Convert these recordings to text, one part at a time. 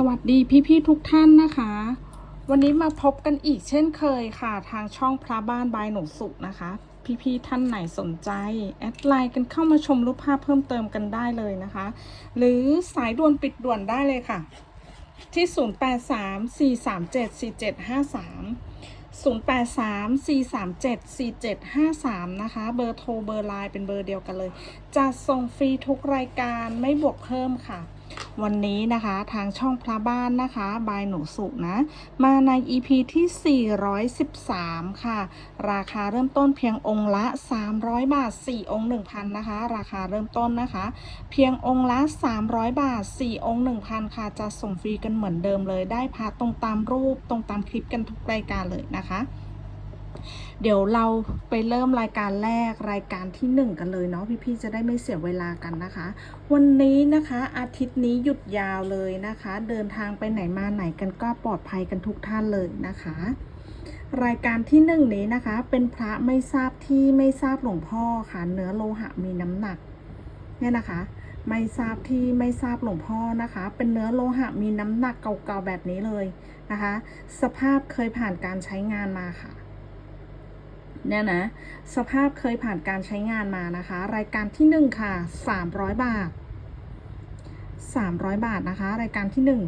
สวัสดีพี่ๆทุกท่านนะคะ วันนี้มาพบกันอีกเช่นเคยค่ะ ทางช่องพระบ้านบายหนูสุขนะคะ พี่ๆท่านไหนสนใจ แอดไลน์กันเข้ามาชมรูปภาพเพิ่มเติมกันได้เลยนะคะ หรือสายด่วนปิดด่วนได้เลยค่ะ ที่ 0834374753 0834374753 นะคะ เบอร์โทรเบอร์ไลน์เป็นเบอร์เดียวกันเลยจะส่งฟรีทุกรายการไม่บวกเพิ่มค่ะ วันนี้นะคะทางช่องพระบ้านนะคะบายหนูสุนะ มาใน EP ที่ 413 ค่ะ ราคาเริ่มต้นเพียงองค์ละ 300 บาท 4 องค์ 1,000 นะคะ ราคาเริ่มต้นนะคะ เพียงองค์ละ 300 บาท 4 องค์ 1,000 ค่ะ จะส่งฟรีกันเหมือนเดิมเลยได้พาตรงตามรูปตรงตามคลิปกันทุกรายการเลยนะคะ เดี๋ยวเราไปเริ่มรายการแรกรายการที่ 1 กันเลยเนาะพี่ๆจะได้ไม่เสียเวลากันนะคะ วันนี้นะคะอาทิตย์นี้หยุดยาวเลยนะคะ เดินทางไปไหนมาไหนกันก็ปลอดภัยกันทุกท่านเลยนะคะ รายการที่หนึ่งนี้นะคะ เป็นพระไม่ทราบที่ไม่ทราบหลวงพ่อค่ะเนื้อโลหะมีน้ำหนักเนี่ยนะคะ ไม่ทราบที่ไม่ทราบหลวงพ่อนะคะ เป็นเนื้อโลหะมีน้ำหนักเก่าๆแบบนี้เลยนะคะ สภาพเคยผ่านการใช้งานมาค่ะ เนี่ยนะ สภาพเคยผ่านการใช้งานมานะคะ รายการที่หนึ่งค่ะสามร้อยบาทสามร้อยบาทนะคะ รายการที่หนึ่ง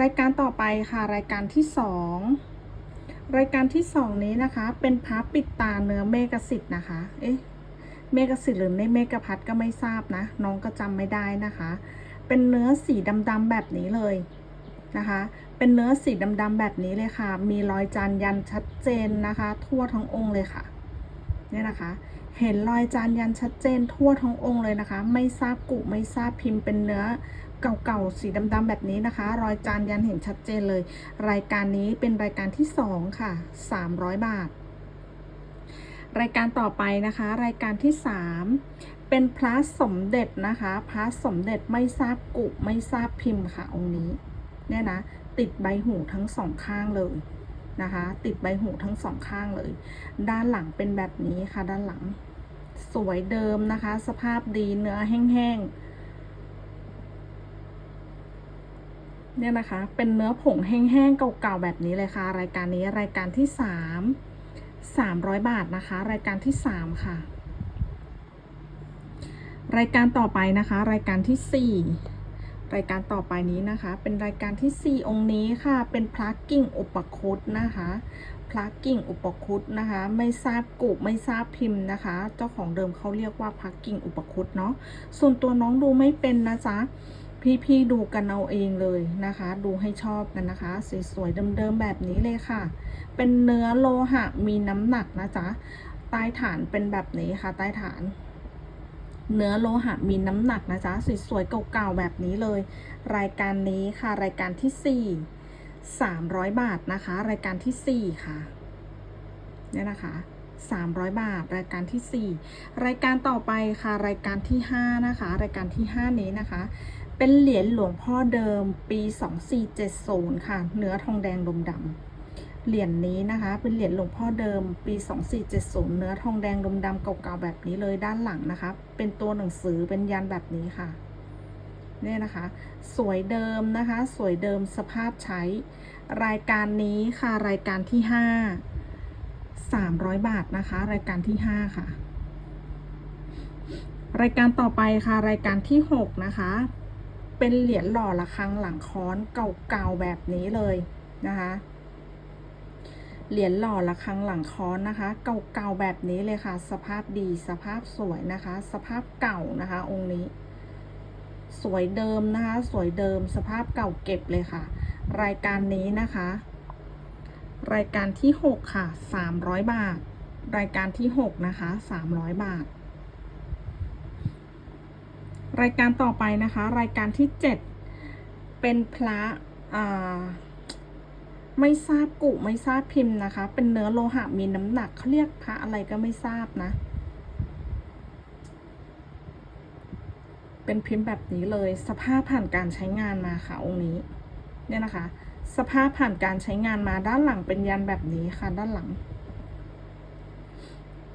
รายการต่อไปค่ะ รายการที่สองรายการที่สองนี้นะคะ เป็นพับปิดตาเนื้อเมกสิทธ์นะคะ เอ๊ะ เมกสิทธ์หรือในเมกพัดก็ไม่ทราบนะ น้องก็จำไม่ได้นะคะ เป็นเนื้อสีดำๆแบบนี้เลย นะคะ เป็นเนื้อสีดำๆแบบนี้เลยค่ะ มีรอยจานยันชัดเจนนะคะ ทั่วทั้งองค์เลยค่ะเนี่ยนะคะ เห็นรอยจานยันชัดเจนทั่วทั้งองค์เลยนะคะ ไม่ทราบกุไม่ทราบพิมพ์เป็นเนื้อเก่าๆสีดำๆแบบนี้นะคะ รอยจานยันเห็นชัดเจนเลย รายการนี้เป็นรายการที่สองค่ะ 300 บาท รายการต่อไปนะคะ รายการที่สามเป็นพระสมเด็จนะคะ พระสมเด็จไม่ทราบกุไม่ทราบพิมพ์ค่ะองค์นี้ เนี่ยนะติดใบหูทั้งสองข้างเลยนะคะ ติดใบหูทั้งสองข้างเลย ด้านหลังเป็นแบบนี้ค่ะ ด้านหลัง สวยเดิมนะคะ สภาพดีเนื้อแห้งๆเนี่ยนะคะ เป็นเนื้อผงแห้งๆเก่าๆแบบนี้เลยค่ะ รายการนี้รายการที่สามสามร้อยบาทนะคะ รายการที่สามค่ะ รายการต่อไปนะคะ รายการที่สี่ รายการต่อไปนี้นะคะ เป็นรายการที่ 4 องค์นี้ค่ะ เป็นพระกิ่งอุปคุตนะคะพระกิ่งอุปคุตนะคะ ไม่ทราบกุไม่ทราบพิมพ์นะคะ เจ้าของเดิมเขาเรียกว่าพระกิ่งอุปคุตเนาะส่วนตัวน้องดูไม่เป็นนะจ๊ะพี่ๆดูกันเอาเองเลยนะคะ ดูให้ชอบกันนะคะ สวยๆเดิมๆแบบนี้เลยค่ะ เป็นเนื้อโลหะมีน้ำหนักนะจ๊ะใต้ฐานเป็นแบบนี้ค่ะ ใต้ฐาน เนื้อโลหะมีน้ำหนักนะจ๊ะสวยๆเก่าๆแบบนี้เลย รายการนี้ค่ะรายการที่สี่สามร้อยบาทนะคะ รายการที่สี่ค่ะเนี่ยนะคะสามร้อยบาท รายการที่สี่รายการต่อไปค่ะรายการที่ห้านะคะ รายการที่ห้านี้นะคะ เป็นเหรียญหลวงพ่อเดิมปีสองสี่เจ็ดศูนย์ค่ะ เนื้อทองแดงดมดำ เหรียญนี้นะคะ เป็นเหรียญหลวงพ่อเดิมปี 2470 เนื้อทองแดงดมดำเก่าๆแบบนี้เลยด้านหลังนะคะ เป็นตัวหนังสือเป็นยันแบบนี้ค่ะเนี่ยนะคะ สวยเดิมนะคะ สวยเดิมสภาพใช้ รายการนี้ค่ะรายการที่ 5 300 บาทนะคะ รายการที่ 5 ค่ะ รายการต่อไปค่ะ รายการที่ 6 นะคะ เป็นเหรียญหล่อระฆังหลังค้อนเก่าๆแบบนี้เลยนะคะ เหรียญหล่อระฆังหลังค้อนนะคะ เก่าๆแบบนี้เลยค่ะ สภาพดีสภาพสวยนะคะ สภาพเก่านะคะ องค์นี้ สวยเดิมนะคะ สวยเดิม สภาพเก่าเก็บเลยค่ะ รายการนี้นะคะ รายการที่หกค่ะสามร้อยบาท รายการที่หกนะคะสามร้อยบาท รายการต่อไปนะคะ รายการที่เจ็ดเป็นพระอ่า ไม่ทราบกุไม่ทราบพิมพ์นะคะ เป็นเนื้อโลหะมีน้ำหนักเขาเรียกพระอะไรก็ไม่ทราบนะ เป็นพิมพ์แบบนี้เลย สภาพผ่านการใช้งานมาค่ะองค์นี้ เนี่ยนะคะ สภาพผ่านการใช้งานมาด้านหลังเป็นยันแบบนี้ค่ะ ด้านหลัง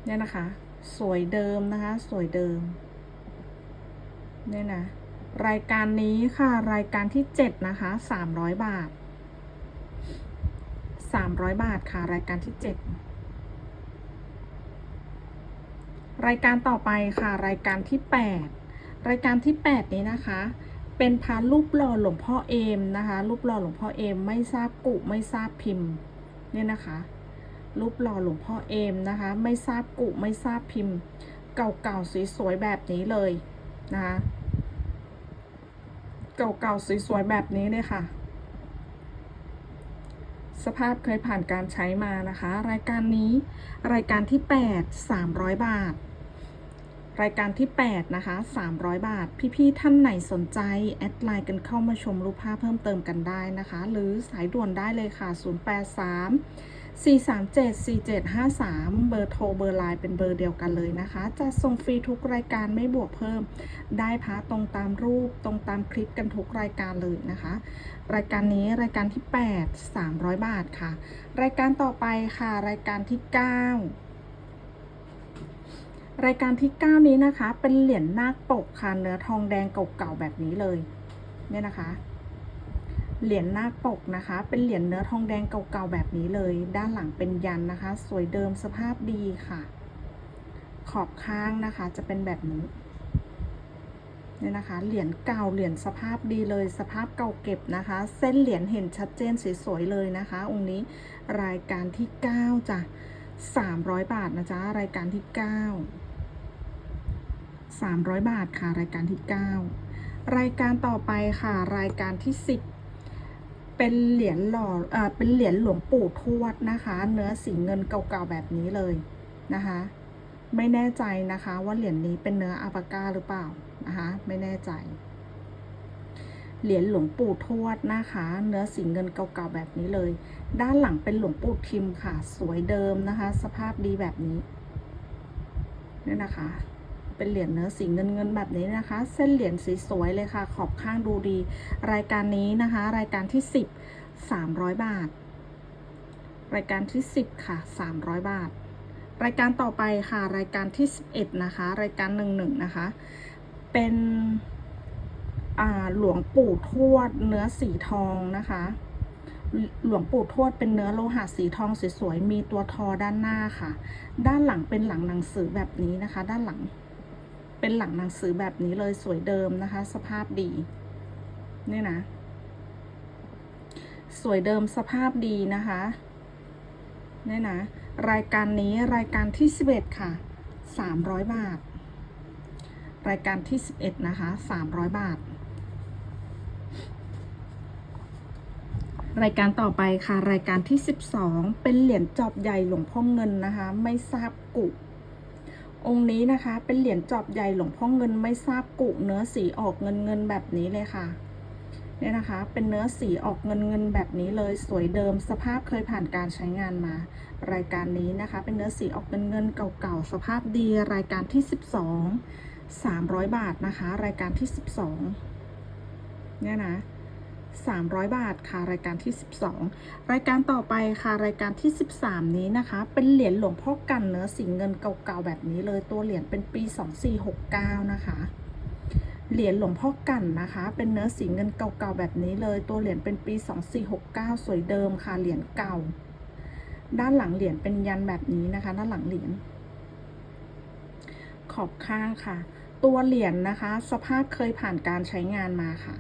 เนี่ยนะคะ สวยเดิมนะคะ สวยเดิม เนี่ยนะรายการนี้ค่ะ รายการที่ 7 นะคะ 300 บาท 300บาทค่ะ รายการที่7รายการต่อไปค่ะ รายการที่8รายการที่8นี้นะคะ เป็นพระรูปหล่อหลวงพ่อเอมนะคะรูปหล่อหลวงพ่อเอมไม่ทราบกุไม่ทราบพิมพ์เนี่ยนะคะรูปหล่อหลวงพ่อเอมนะคะ ไม่ทราบกุไม่ทราบพิมพ์ เก่าๆสวยๆแบบนี้เลยนะคะเก่าๆสวยๆแบบนี้เลยค่ะ สภาพเคยผ่านการใช้มานะคะ รายการนี้รายการที่ 8 300 บาท รายการที่ 8 นะคะ 300 บาท พี่ๆท่านไหนสนใจ แอดไลน์กันเข้ามาชมรูปภาพเพิ่มเติมกันได้นะคะ หรือสายด่วนได้เลยค่ะ 083 437 4753 เบอร์โทรเบอร์ไลน์เป็นเบอร์เดียวกันเลยนะคะ จะส่งฟรีทุกรายการไม่บวกเพิ่ม ได้พระตรงตามรูปตรงตามคลิปกันทุกรายการเลยนะคะ รายการนี้รายการที่ 8 300 บาทค่ะ รายการต่อไปค่ะ รายการที่ 9รายการที่ 9 นี้นะคะ เป็นเหรียญนาคปกค่ะเนื้อทองแดงเก่าๆแบบนี้เลย เนี่ยนะคะ เหรียญหน้าปกนะคะ เป็นเหรียญเนื้อทองแดงเก่าๆแบบนี้เลย ด้านหลังเป็นยันนะคะ สวยเดิมสภาพดีค่ะ ขอบข้างนะคะจะเป็นแบบนี้เนี่ยนะคะ เหรียญเก่าเหรียญสภาพดีเลย สภาพเก่าเก็บนะคะ เส้นเหรียญเห็นชัดเจนสวยๆเลยนะคะ องค์นี้รายการที่9จ้ะ300 บาทนะจ๊ะรายการที่ 9 300 บาทค่ะ รายการที่ 9 รายการต่อไปค่ะ รายการที่ 10 เป็นเหรียญหล่อเอ่อเป็นเหรียญหลวงปู่ทวดนะคะ เนื้อสีเงินเก่าๆแบบนี้เลยนะคะ ไม่แน่ใจนะคะว่าเหรียญนี้เป็นเนื้ออาปาก้าหรือเปล่านะคะ ไม่แน่ใจ เหรียญหลวงปู่ทวดนะคะ เนื้อสีเงินเก่าๆแบบนี้เลย ด้านหลังเป็นหลวงปู่ทิมค่ะ สวยเดิมนะคะ สภาพดีแบบนี้นี่นะคะ เป็นเหรียญเนื้อสีเงินเงินแบบนี้นะคะ เส้นเหรียญสีสวยเลยค่ะ ขอบข้างดูดี รายการนี้นะคะ รายการที่ 10 300 บาท รายการที่ 10 ค่ะ 300 บาท รายการต่อไปค่ะ รายการที่ 11 นะคะ รายการ11นะคะ เป็นหลวงปู่ทวดเนื้อสีทองนะคะ หลวงปู่ทวดเป็นเนื้อโลหะสีทองสวยๆ มีตัวทอด้านหน้าค่ะ ด้านหลังเป็นหลังหนังสือแบบนี้นะคะ ด้านหลัง เป็นหลังหนังสือแบบนี้เลยสวยเดิมนะคะ สภาพดีเนี่ยนะ สวยเดิมสภาพดีนะคะเนี่ยนะ รายการนี้รายการที่11ค่ะ300บาท รายการที่11นะคะ300บาท รายการต่อไปค่ะ รายการที่12เป็นเหรียญจอบใหญ่หลวงพ่อเงินนะคะ ไม่ทราบกุ องค์นี้นะคะเป็นเหรียญจอบใหญ่หลวงพ่อเงินไม่ทราบกุเนื้อสีออกเงินเงินแบบนี้เลยค่ะเนี่ยนะคะ เป็นเนื้อสีออกเงินเงินแบบนี้เลยสวยเดิมสภาพเคยผ่านการใช้งานมา รายการนี้นะคะ เป็นเนื้อสีออกเงินเงินเก่าๆสภาพดีรายการที่ 12 300 บาทนะคะ รายการที่ 12เนี่ยนะ 300 บาทค่ะรายการที่ 12 รายการต่อไปค่ะรายการที่ 13 นี้นะคะ เป็นเหรียญหลวงพ่อกันเนื้อสีเงินเก่าๆแบบนี้เลยตัวเหรียญเป็นปี 2469 นะคะเหรียญหลวงพ่อกันนะคะ เป็นเนื้อสีเงินเก่าๆแบบนี้เลย ตัวเหรียญเป็นปี 2469 สวยเดิมค่ะ เหรียญเก่า ด้านหลังเหรียญเป็นยันแบบนี้นะคะ ด้านหลังเหรียญ ขอบข้างค่ะ ตัวเหรียญนะคะ สภาพเคยผ่านการใช้งานมาค่ะ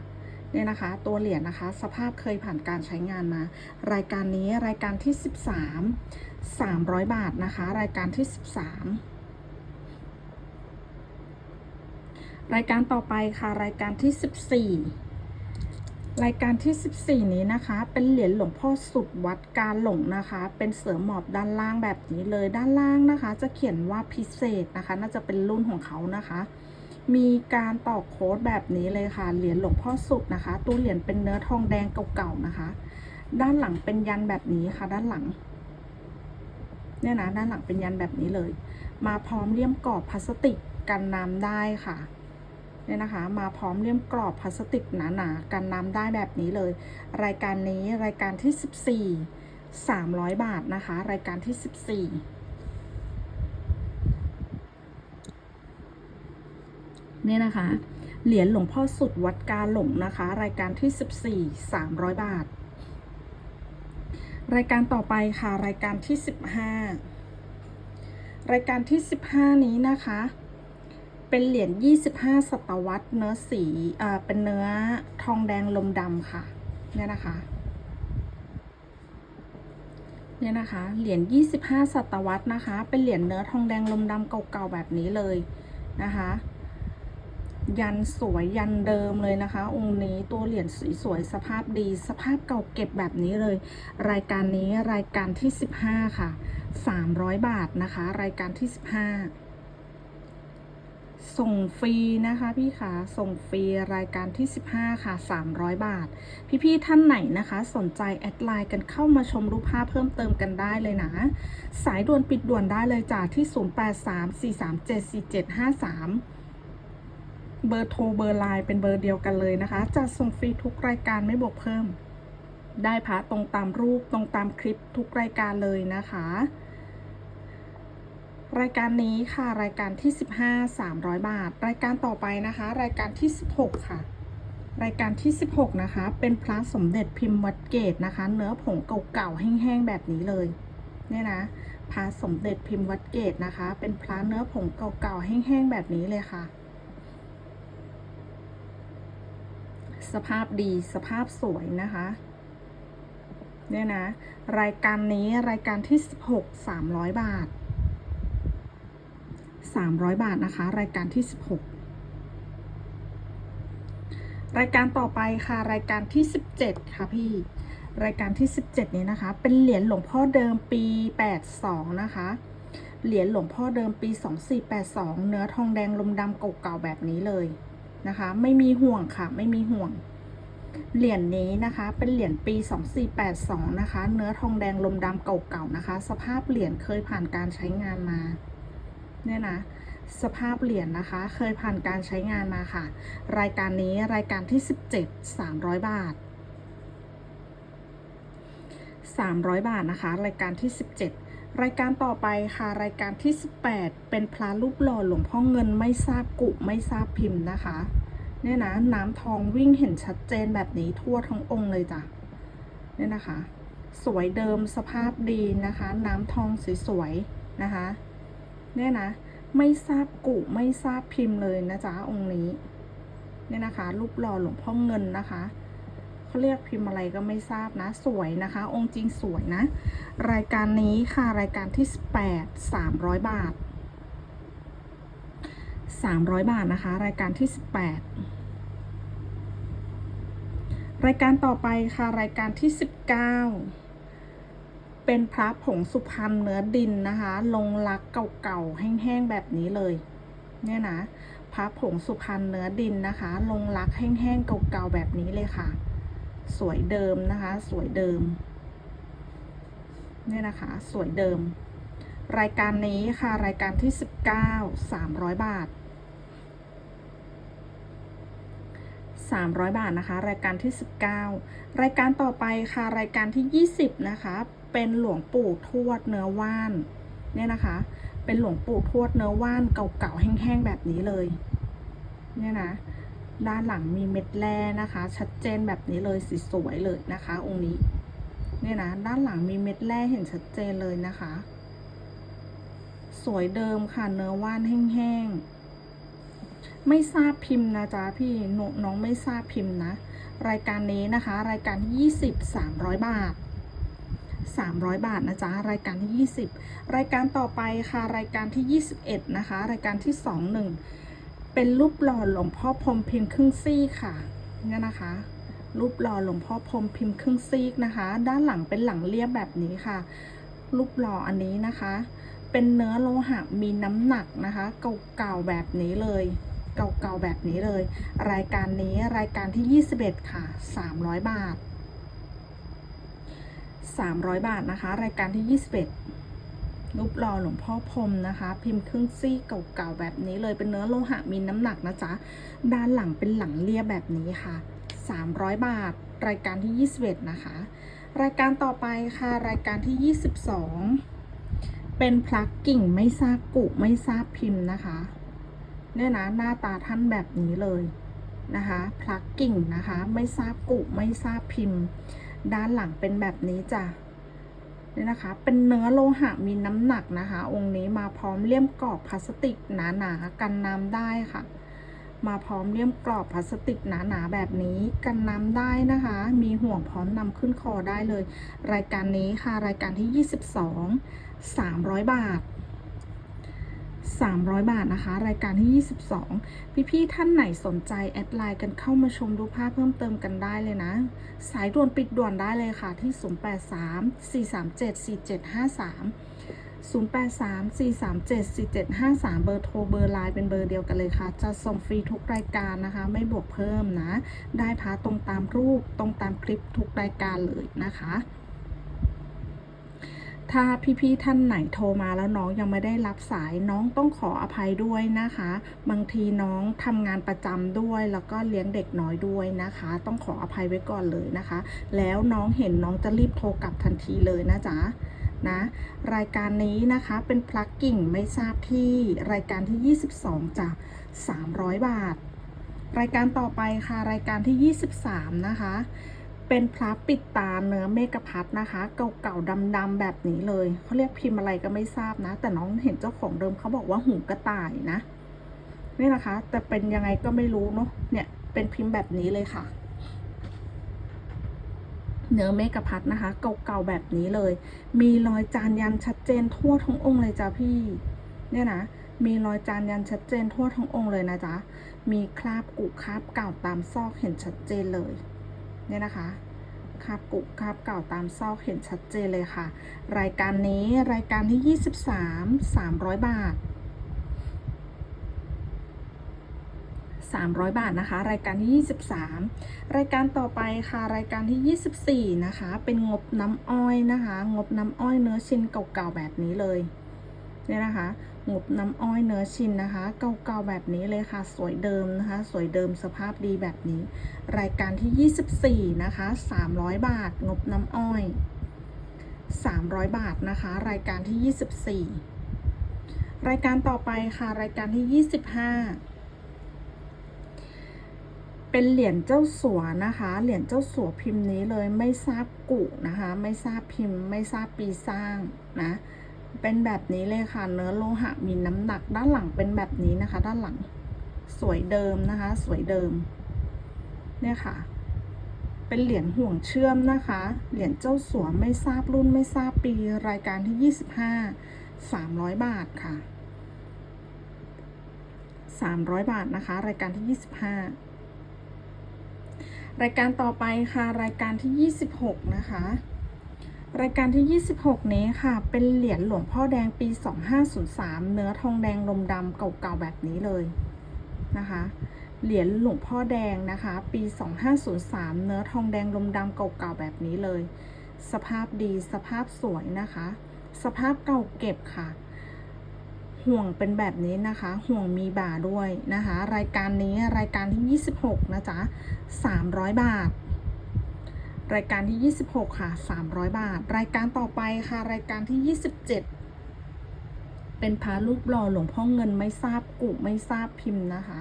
เนี่ยนะคะ ตัวเหรียญนะคะ สภาพเคยผ่านการใช้งานมา รายการนี้รายการที่ 13 300 บาทนะคะ รายการที่ 13 รายการต่อไปค่ะ รายการที่ 14 รายการที่ 14 นี้นะคะ เป็นเหรียญหลวงพ่อสุดวัดการหลงนะคะ เป็นเสือหมอบด้านล่างแบบนี้เลยด้านล่างนะคะ จะเขียนว่าพิเศษนะคะ น่าจะเป็นรุ่นของเขานะคะ มีการต่อโค้ดแบบนี้เลยค่ะ เหรียญหลวงพ่อสุดนะคะ ตัวเหรียญเป็นเนื้อทองแดงเก่าๆนะคะ ด้านหลังเป็นยันแบบนี้ค่ะ ด้านหลัง เนี่ยนะด้านหลังเป็นยันแบบนี้เลย มาพร้อมเลี่ยมกรอบพลาสติกกันน้ำได้ค่ะเนี่ยนะคะ มาพร้อมเลี่ยมกรอบพลาสติกหนาๆกันน้ำได้แบบนี้เลย รายการนี้รายการที่ 14 300 บาทนะคะ รายการที่ 14 เนี่ยนะคะ เหรียญหลวงพ่อสุดวัดกาหลงนะคะ รายการที่ 14 300 บาท รายการต่อไปค่ะ รายการที่ 15 รายการที่ 15 นี้นะคะ เป็นเหรียญ 25 ศตวรรษ เนื้อสีอ่าเป็นเนื้อทองแดงลมดำค่ะ เนี่ยนะคะเนี่ยนะคะ เหรียญ 25 ศตวรรษนะคะ เป็นเหรียญเนื้อทองแดงลมดำเก่าๆแบบนี้เลยนะคะ ยันสวยยันเดิมเลยนะคะ องค์นี้ตัวเหรียญสวยๆสภาพดี สภาพเก่าเก็บแบบนี้เลย รายการนี้รายการที่ 15 ค่ะ 300 บาทนะคะ รายการที่ 15 ส่งฟรีนะคะพี่คะส่งฟรีรายการที่ 15 ค่ะ 300 บาท พี่ๆท่านไหนนะคะ สนใจแอดไลน์กันเข้ามาชมรูปภาพเพิ่มเติมกันได้เลยนะ สายด่วนปิดด่วนได้เลยจ้าที่ 0834374753 เบอร์โทรเบอร์ไลน์เป็นเบอร์เดียวกันเลยนะคะจัดส่งฟรีทุกรายการไม่บวกเพิ่ม ได้พระตรงตามรูปตรงตามคลิปทุกรายการเลยนะคะ รายการนี้ค่ะรายการที่ 15 300 บาท รายการต่อไปนะคะ รายการที่ 16 ค่ะ รายการที่ 16 นะคะ เป็นพระสมเด็จพิมพ์วัดเกตนะคะ เนื้อผงเก่าๆแห้งๆแบบนี้เลยเนี่ยนะพระสมเด็จพิมพ์วัดเกตนะคะ เป็นพระเนื้อผงเก่าๆแห้งๆแบบนี้เลยค่ะ สภาพดีสภาพสวยนะคะเนี่ยนะ รายการนี้รายการที่ 16 300 บาท 300 บาทนะคะ รายการที่ 16 รายการต่อไปค่ะ รายการที่ 17 ค่ะพี่ รายการที่ 17 นี้นะคะ เป็นเหรียญหลวงพ่อเดิมปี 82 นะคะ เหรียญหลวงพ่อเดิมปี 2482 เนื้อทองแดงลมดำเก่าๆแบบนี้เลย นะคะ ไม่มีห่วงค่ะ ไม่มีห่วง เหรียญนี้นะคะ เป็นเหรียญปี 2482 นะคะ เนื้อทองแดงลมดำเก่าๆนะคะ สภาพเหรียญเคยผ่านการใช้งานมาเนี่ยนะสภาพเหรียญนะคะ เคยผ่านการใช้งานมาค่ะ รายการนี้รายการที่ 17 300 บาท 300 บาทนะคะ รายการที่ 17 รายการต่อไปค่ะรายการที่ 18 เป็นพระรูปหล่อหลวงพ่อเงินไม่ทราบกุไม่ทราบพิมพ์นะคะ เนี่ยนะน้ำทองวิ่งเห็นชัดเจนแบบนี้ทั่วทั้งองค์เลยจ้ะเนี่ยนะคะ สวยเดิมสภาพดีนะคะ น้ำทองสวยๆนะคะ เนี่ยนะ ไม่ทราบกุไม่ทราบพิมพ์เลยนะจ๊ะองค์นี้ เนี่ยนะคะ รูปหล่อหลวงพ่อเงินนะคะ เขาเรียกพิมพ์อะไรก็ไม่ทราบนะ สวยนะคะ องค์จริงสวยนะ รายการนี้ค่ะ รายการที่ 18 300 บาท 300 บาทนะคะ รายการที่ 18 รายการต่อไปค่ะ รายการที่ 19 เป็นพระผงสุพรรณเนื้อดินนะคะ ลงรักเก่าๆ แห้งๆ แบบนี้เลย เนี่ยนะพระผงสุพรรณเนื้อดินนะคะ ลงรักแห้งๆเก่าๆแบบนี้เลยค่ะ สวยเดิมนะคะ สวยเดิมเนี่ยนะคะ สวยเดิม รายการนี้ค่ะ รายการที่ 19 300 บาท 300 บาทนะคะ รายการที่ 19 รายการต่อไปค่ะ รายการที่ 20 นะคะ เป็นหลวงปู่ทวดเนื้อว่าน เนี่ยนะคะ เป็นหลวงปู่ทวดเนื้อว่านเก่าๆแห้งๆแบบนี้เลย เนี่ยนะ ด้านหลังมีเม็ดแร่นะคะ ชัดเจนแบบนี้เลยสีสวยเลยนะคะ องค์นี้ เนี่ยนะ ด้านหลังมีเม็ดแร่เห็นชัดเจนเลยนะคะ สวยเดิมค่ะเนื้อว่านแห้งๆ ไม่ทราบพิมพ์นะจ๊ะพี่น้องไม่ทราบพิมพ์นะ รายการนี้นะคะ รายการที่20 300บาท300 บาทนะจ๊ะ รายการที่ 20 รายการต่อไปค่ะ รายการที่ 21 นะคะ รายการที่ 21 เป็นรูปหล่อหลวงพ่อพรมพิมพ์ครึ่งซี่ค่ะเนี่ยนะคะ รูปหล่อหลวงพ่อพรมพิมพ์ครึ่งซีกนะคะ ด้านหลังเป็นหลังเรียบแบบนี้ค่ะ รูปหล่ออันนี้นะคะ เป็นเนื้อโลหะมีน้ำหนักนะคะ เก่าๆแบบนี้เลย เก่าๆแบบนี้เลย รายการนี้รายการที่ 21 ค่ะ 300 บาท 300 บาทนะคะ รายการที่ 21 รูปหล่อหลวงพ่อพรมนะคะ พิมพ์ครึ่งซี่เก่าๆแบบนี้เลยเป็นเนื้อโลหะมีน้ำหนักนะจ๊ะ ด้านหลังเป็นหลังเรียแบบนี้ค่ะ 300 บาท รายการที่ 21 นะคะ รายการต่อไปค่ะ รายการที่ 22 เป็นพลักกิ่งไม่ทราบกุไม่ทราบพิมพ์นะคะเนี่ยนะหน้าตาท่านแบบนี้เลยนะคะพลักกิ่งนะคะ ไม่ทราบกุไม่ทราบพิมพ์ ด้านหลังเป็นแบบนี้จ้ะ นี่นะคะ เป็นเนื้อโลหะมีน้ำหนักนะคะ องค์นี้มาพร้อมเลี่ยมกรอบพลาสติกหนาๆกันน้ำได้ค่ะ มาพร้อมเลี่ยมกรอบพลาสติกหนาๆแบบนี้กันน้ำได้นะคะ มีห่วงพร้อมนำขึ้นคอได้เลย รายการนี้ค่ะรายการที่ 22 300 บาท 300 บาทนะคะ รายการที่ 22 พี่ๆท่านไหนสนใจ แอดไลน์กันเข้ามาชมดูภาพเพิ่มเติมกันได้เลยนะ สายด่วนปิดด่วนได้เลยค่ะที่ 083-437-4753 083-437-4753 เบอร์โทรเบอร์ไลน์เป็นเบอร์เดียวกันเลยค่ะ จะส่งฟรีทุกรายการนะคะ ไม่บวกเพิ่มนะ ได้พาตรงตามรูปตรงตามคลิปทุกรายการเลยนะคะ ถ้าพี่ๆท่านไหนโทรมาแล้วน้องยังไม่ได้รับสายน้องต้องขออภัยด้วยนะคะ บางทีน้องทำงานประจำด้วย แล้วก็เลี้ยงเด็กน้อยด้วยนะคะ ต้องขออภัยไว้ก่อนเลยนะคะ แล้วน้องเห็นน้องจะรีบโทรกลับทันทีเลยนะจ๊ะนะรายการนี้นะคะเป็นพลักกิ่งไม่ทราบที่รายการที่ 22จ้ะ300 บาท รายการต่อไปค่ะรายการที่ 23 นะคะ เป็นพระปิดตาเนื้อเมกะพัดนะคะ เก่าๆดำๆแบบนี้เลยเขาเรียกพิมพ์อะไรก็ไม่ทราบนะ แต่น้องเห็นเจ้าของเดิมเขาบอกว่าหูกระต่ายนะนี่นะคะ แต่เป็นยังไงก็ไม่รู้เนาะเนี่ยเป็นพิมพ์แบบนี้เลยค่ะ เนื้อเมกะพัดนะคะ เก่าๆแบบนี้เลย มีรอยจานยันชัดเจนทั่วทั้งองค์เลยจ้ะพี่ เนี่ยนะมีรอยจานยันชัดเจนทั่วทั้งองค์เลยนะจ๊ะมีคราบกุคราบเก่าตามซอกเห็นชัดเจนเลย เนี่ยนะคะคาบกุคาบเก่าตามซอกเห็นชัดเจนเลยค่ะ รายการนี้รายการที่ 23 300 บาท 300 บาทนะคะ รายการที่ 23 รายการต่อไปค่ะ รายการที่ 24 นะคะ เป็นงบน้ำอ้อยนะคะ งบน้ำอ้อยเนื้อชิ้นเก่าๆแบบนี้เลยเนี่ยนะคะ งบน้ำอ้อยเนื้อชิ้นนะคะ เก่าๆแบบนี้เลยค่ะ สวยเดิมนะคะ สวยเดิมสภาพดีแบบนี้ รายการที่ 24 นะคะ 300 บาท งบน้ำอ้อย 300 บาทนะคะ รายการที่ 24 รายการต่อไปค่ะ รายการที่ 25เป็นเหรียญเจ้าสัวนะคะ เหรียญเจ้าสัวพิมพ์นี้เลยไม่ทราบกุนะคะ ไม่ทราบพิมพ์ ไม่ทราบปีสร้างนะ เป็นแบบนี้เลยค่ะ เนื้อโลหะมีน้ำหนักด้านหลังเป็นแบบนี้นะคะ ด้านหลัง สวยเดิมนะคะ สวยเดิม เนี่ยค่ะ เป็นเหรียญห่วงเชื่อมนะคะ เหรียญเจ้าสัวไม่ทราบรุ่นไม่ทราบปีรายการที่ 25 300 บาทค่ะ 300 บาทนะคะ รายการที่ 25 รายการต่อไปค่ะ รายการที่ 26 นะคะ รายการที่ 26 นี้ค่ะ เป็นเหรียญหลวงพ่อแดงปี 2503 เนื้อทองแดงลมดำเก่าๆแบบนี้เลยนะคะ เหรียญหลวงพ่อแดงนะคะ ปี 2503 เนื้อทองแดงลมดำเก่าๆแบบนี้เลย สภาพดีสภาพสวยนะคะ สภาพเก่าเก็บค่ะ ห่วงเป็นแบบนี้นะคะ ห่วงมีบ่าด้วยนะคะ รายการนี้รายการที่ 26 นะจ๊ะ 300 บาท รายการที่ 26 ค่ะ 300 บาท รายการต่อไปค่ะ รายการที่ 27 เป็นพระรูปหล่อหลวงพ่อเงินไม่ทราบกุไม่ทราบพิมพ์นะคะ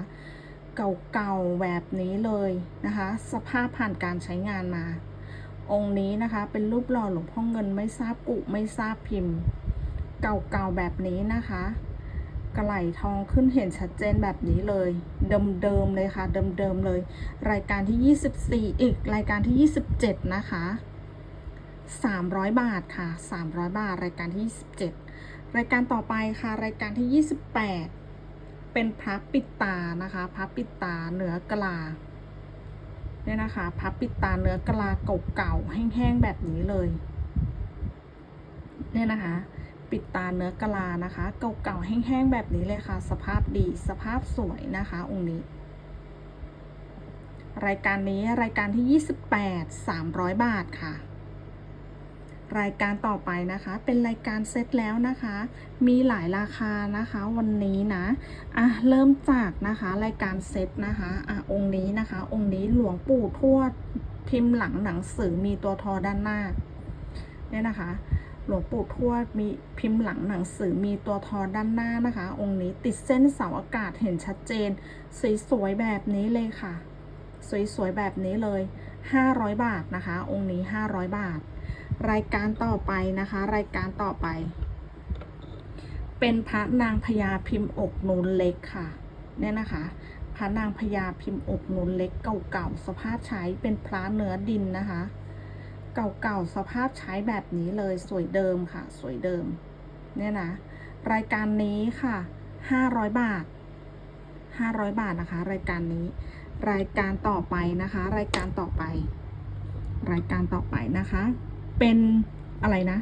เก่าๆแบบนี้เลยนะคะ สภาพผ่านการใช้งานมา องค์นี้นะคะ เป็นรูปหล่อหลวงพ่อเงินไม่ทราบกุไม่ทราบพิมพ์ เก่าๆแบบนี้นะคะ กระไหลทองขึ้นเห็นชัดเจนแบบนี้เลย เดิมๆเลยค่ะ เดิมๆเลย รายการที่ 24 อีกรายการที่ 27 นะคะ 300 บาทค่ะ 300 บาท รายการที่ 27 รายการต่อไปค่ะ รายการที่ 28 เป็นพระปิดตานะคะ พระปิดตาเหนือกลาเนี่ยนะคะพระปิดตาเนื้อกลาเก่าๆแห้งๆแบบนี้เลย เนี่ยนะคะ ปิดตาเนื้อกะลานะคะ เก่าๆแห้งๆแบบนี้เลยค่ะ สภาพดีสภาพสวยนะคะ องค์นี้ รายการนี้รายการที่ 28 300 บาทค่ะ รายการต่อไปนะคะ เป็นรายการเซตแล้วนะคะ มีหลายราคานะคะวันนี้นะอะเริ่มจากนะคะ รายการเซตนะคะอะองค์นี้นะคะ องค์นี้หลวงปู่ทวดพิมพ์หลังหนังสือมีตัวทอด้านหน้าเนี่ยนะคะ หลวงปู่ทวดมีพิมพ์หลังหนังสือมีตัวทอด้านหน้านะคะ องค์นี้ติดเส้นเสาอากาศเห็นชัดเจน สวยๆแบบนี้เลยค่ะ สวยๆแบบนี้เลย 500 บาทนะคะ องค์นี้ 500 บาท รายการต่อไปนะคะ รายการต่อไป เป็นพระนางพญาพิมพ์อกนูนเล็กค่ะเนี่ยนะคะพระนางพญาพิมพ์อกนูนเล็กเก่าๆสภาพใช้เป็นพระเนื้อดินนะคะ เก่าๆ สภาพใช้แบบนี้เลยสวยเดิมค่ะ สวยเดิม เนี่ยนะ รายการนี้ค่ะ500บาท500บาทนะคะ รายการนี้ รายการต่อไปนะคะ รายการต่อไป รายการต่อไปนะคะ เป็นอะไรนะ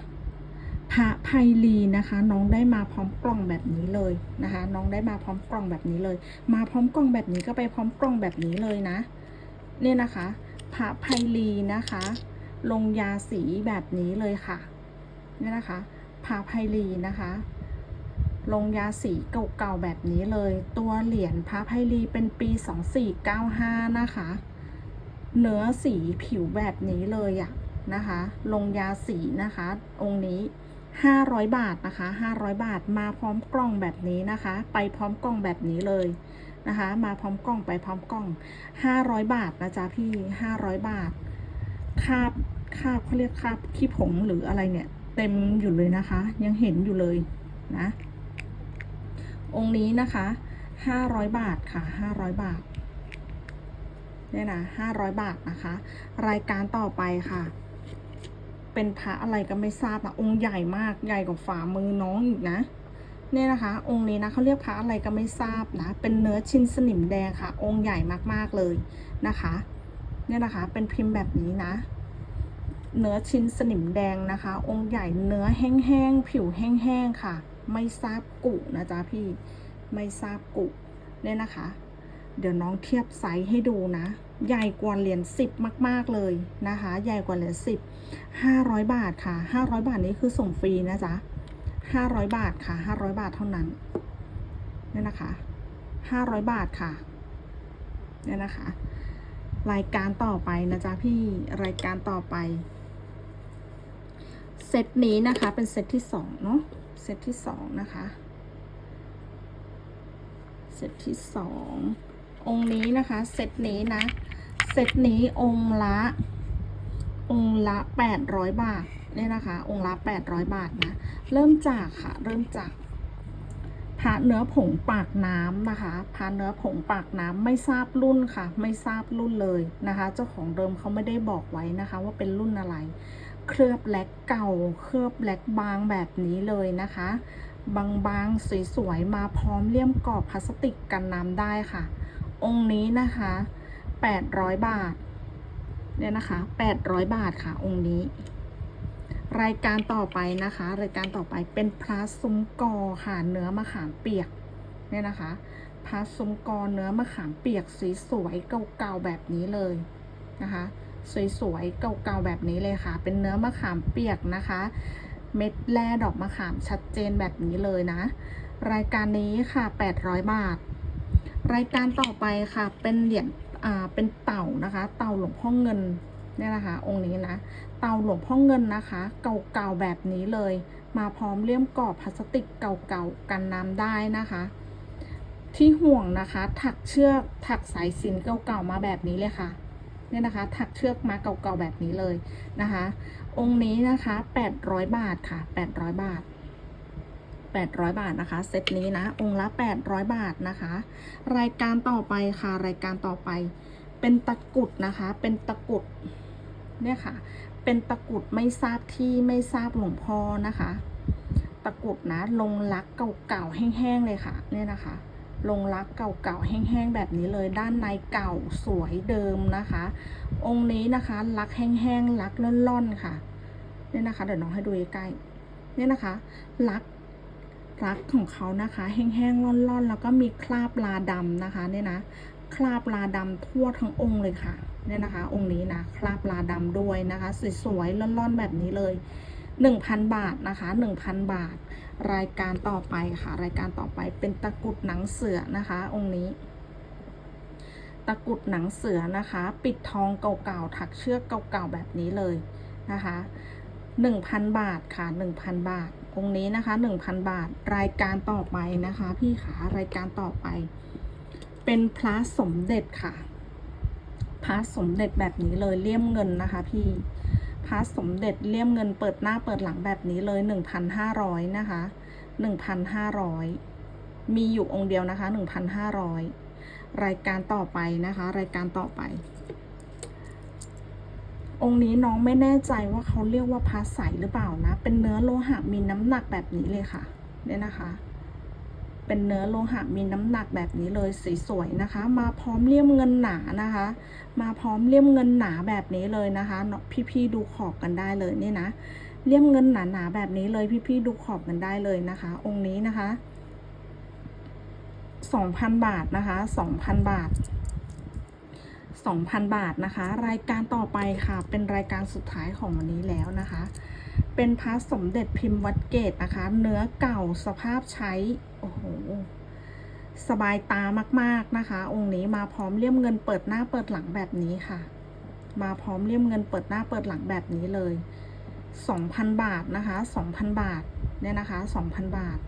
พระไพลีนะคะ น้องได้มาพร้อมกล่องแบบนี้เลยนะคะ น้องได้มาพร้อมกล่องแบบนี้เลย มาพร้อมกล่องแบบนี้ก็ไปพร้อมกล่องแบบนี้เลยนะ เนี่ยนะคะพระไพลีนะคะ ลงยาสีแบบนี้เลยค่ะเนี่ยนะคะพระไพลีนะคะ ลงยาสีเก่าๆแบบนี้เลย ตัวเหรียญพระไพลีเป็นปี 2495 นะคะ เนื้อสีผิวแบบนี้เลยอะนะคะ ลงยาสีนะคะ องค์นี้500 บาทนะคะ 500 บาทมาพร้อมกล่องแบบนี้นะคะ ไปพร้อมกล่องแบบนี้เลยนะคะ มาพร้อมกล่องไปพร้อมกล่อง 500 บาทนะจ๊ะพี่ 500 บาทคาบ คาบเขาเรียกคาบขี้ผงหรืออะไรเนี่ย เต็มอยู่เลยนะคะ ยังเห็นอยู่เลยนะ องค์นี้นะคะ500บาทค่ะ500บาทเนี่ยนะ500บาทนะคะ รายการต่อไปค่ะ เป็นพระอะไรก็ไม่ทราบนะองค์ใหญ่มากใหญ่กว่าฝ่ามือน้องอีกนะเนี่ยนะคะ องค์นี้นะเขาเรียกพระอะไรก็ไม่ทราบนะ เป็นเนื้อชิ้นสนิมแดงค่ะ องค์ใหญ่มากๆเลยนะคะ เนี่ยนะคะ เป็นพิมพ์แบบนี้นะ เนื้อชิ้นสนิมแดงนะคะ องค์ใหญ่เนื้อแห้งๆ ผิวแห้งๆ ค่ะ ไม่ทราบกุนะจ๊ะพี่ ไม่ทราบกุเนี่ยนะคะ เดี๋ยวน้องเทียบไซส์ให้ดูนะ ใหญ่กว่าเหรียญสิบมาก ๆ เลยนะคะ ใหญ่กว่าเหรียญสิบห้าร้อยบาทค่ะห้าร้อยบาทนี้คือส่งฟรีนะจ๊ะห้าร้อยบาทค่ะห้าร้อยบาทเท่านั้นเนี่ยนะคะห้าร้อยบาทค่ะเนี่ยนะคะ รายการต่อไปนะจ๊ะพี่รายการต่อไป ซตนี้นะคะ เป็นเซตที่สองเนาะเซตที่สองนะคะ เซตที่สององค์นี้นะคะ เซตนี้นะ เซตนี้องค์ละ องค์ละแปดร้อยบาทเนี่ยนะคะ องค์ละแปดร้อยบาทนะ เริ่มจากค่ะ เริ่มจากพระเนื้อผงปากน้ำนะคะพระเนื้อผงปากน้ำไม่ทราบรุ่นค่ะ ไม่ทราบรุ่นเลยนะคะ เจ้าของเดิมเขาไม่ได้บอกไว้นะคะ ว่าเป็นรุ่นอะไร เคลือบแล็กเก่า เคลือบแล็กบางแบบนี้เลยนะคะ บางๆ สวยๆ มาพร้อมเลี่ยมกรอบพลาสติกกันน้ำได้ค่ะ องค์นี้นะคะ 800 บาท เนี่ยนะคะ 800 บาทค่ะ องค์นี้ รายการต่อไปนะคะ รายการต่อไปเป็นพระซุ้มกอค่ะ เนื้อมะขามเปียก เนี่ยนะคะพระซุ้มกอเนื้อมะขามเปียกสวยๆเก่าๆแบบนี้เลยนะคะ สวยๆ เก่าๆ แบบนี้เลยค่ะ เป็นเนื้อมะขามเปียกนะคะ เม็ดแร่ดอกมะขามชัดเจนแบบนี้เลยนะ รายการนี้ค่ะ 800 บาท รายการต่อไปค่ะ เป็นเหรียญอ่า เป็นเต่านะคะ เต่าหลวงพ่อเงินเนี่ยนะคะ องค์นี้นะ เต่าหลวงพ่อเงินนะคะ เก่าๆ แบบนี้เลย มาพร้อมเลี่ยมกรอบพลาสติกเก่าๆ กันน้ำได้นะคะที่ห่วงนะคะ ถักเชือกถักสายสินเก่าๆมาแบบนี้เลยค่ะ เนี่ยนะคะ ถักเชือกมาเก่าๆแบบนี้เลยนะคะ องค์นี้นะคะ800 บาทค่ะ 800 บาท 800 บาทนะคะ เซตนี้นะ องค์ละ 800 บาทนะคะ รายการต่อไปค่ะ รายการต่อไป เป็นตะกุดนะคะ เป็นตะกุด เนี่ยค่ะ เป็นตะกุดไม่ทราบที่ไม่ทราบหลวงพ่อนะคะ ตะกุดนะ ลงลักเก่าๆแห้งๆเลยค่ะ เนี่ยนะคะ ลงลักเก่าๆแห้งๆแบบนี้เลยด้านในเก่าสวยเดิมนะคะ องค์นี้นะคะลักแห้งๆลักล่อนๆค่ะเนี่ยนะคะ เดี๋ยวน้องให้ดูใกล้เนี่ยนะคะลักลักของเขานะคะ แห้งๆร่อนๆ แล้วก็มีคราบลาดำนะคะเนี่ยนะคราบลาดำทั่วทั้งองค์เลยค่ะเนี่ยนะคะ องค์นี้นะคราบลาดำด้วยนะคะ สวยๆร่อนๆแบบนี้เลย 1,000 บาทนะคะ 1,000 บาท รายการต่อไปค่ะ รายการต่อไปเป็นตะกุดหนังเสือนะคะ องค์นี้ ตะกุดหนังเสือนะคะ ปิดทองเก่าๆถักเชือกเก่าๆแบบนี้เลยนะคะ1,000 บาทค่ะ 1,000 บาท องค์นี้นะคะ 1,000 บาท รายการต่อไปนะคะ พี่ขารายการต่อไป เป็นพระสมเด็จค่ะพระสมเด็จแบบนี้เลยเลี่ยมเงินนะคะ พี่ พระสมเด็จเลี่ยมเงินเปิดหน้าเปิดหลังแบบนี้เลยหนึ่งพันห้าร้อยนะคะหนึ่งพันห้าร้อยมีอยู่องค์เดียวนะคะหนึ่งพันห้าร้อยรายการต่อไปนะคะ รายการต่อไป องค์นี้น้องไม่แน่ใจว่าเขาเรียกว่าพระใสหรือเปล่านะ เป็นเนื้อโลหะมีน้ำหนักแบบนี้เลยค่ะเนี่ยนะคะ เป็นเนื้อโลหะมีน้ำหนักแบบนี้เลยสีสวยนะคะ มาพร้อมเลี่ยมเงินหนานะคะ มาพร้อมเลี่ยมเงินหนาแบบนี้เลยนะคะพี่ๆดูขอบกันได้เลยนี่นะเลี่ยมเงินหนาๆแบบนี้เลยพี่ๆดูขอบกันได้เลยนะคะ องค์นี้นะคะสองพันบาทนะคะสองพันบาท 2,000 บาทนะคะ รายการต่อไปค่ะ เป็นรายการสุดท้ายของวันนี้แล้วนะคะ เป็นพระสมเด็จพิมพ์วัดเกตนะคะ เนื้อเก่าสภาพใช้ โอ้โห สบายตามากๆนะคะ องค์นี้มาพร้อมเลี่ยมเงินเปิดหน้าเปิดหลังแบบนี้ค่ะ มาพร้อมเลี่ยมเงินเปิดหน้าเปิดหลังแบบนี้เลย 2,000 บาทนะคะ 2,000 บาท เนี่ยนะคะ 2,000 บาท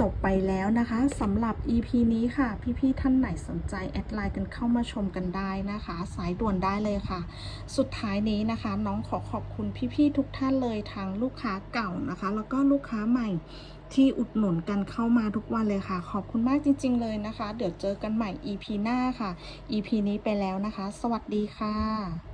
จบไปแล้วนะคะสำหรับ EP นี้ค่ะ พี่ๆท่านไหนสนใจ แอดไลน์กันเข้ามาชมกันได้นะคะ สายด่วนได้เลยค่ะ สุดท้ายนี้นะคะ น้องขอขอบคุณพี่ๆทุกท่านเลยทางลูกค้าเก่านะคะ แล้วก็ลูกค้าใหม่ที่อุดหนุนกันเข้ามาทุกวันเลยค่ะ ขอบคุณมากจริง ๆ เลยนะคะ เดี๋ยวเจอกันใหม่ EP หน้าค่ะ EP นี้ไปแล้วนะคะ สวัสดีค่ะ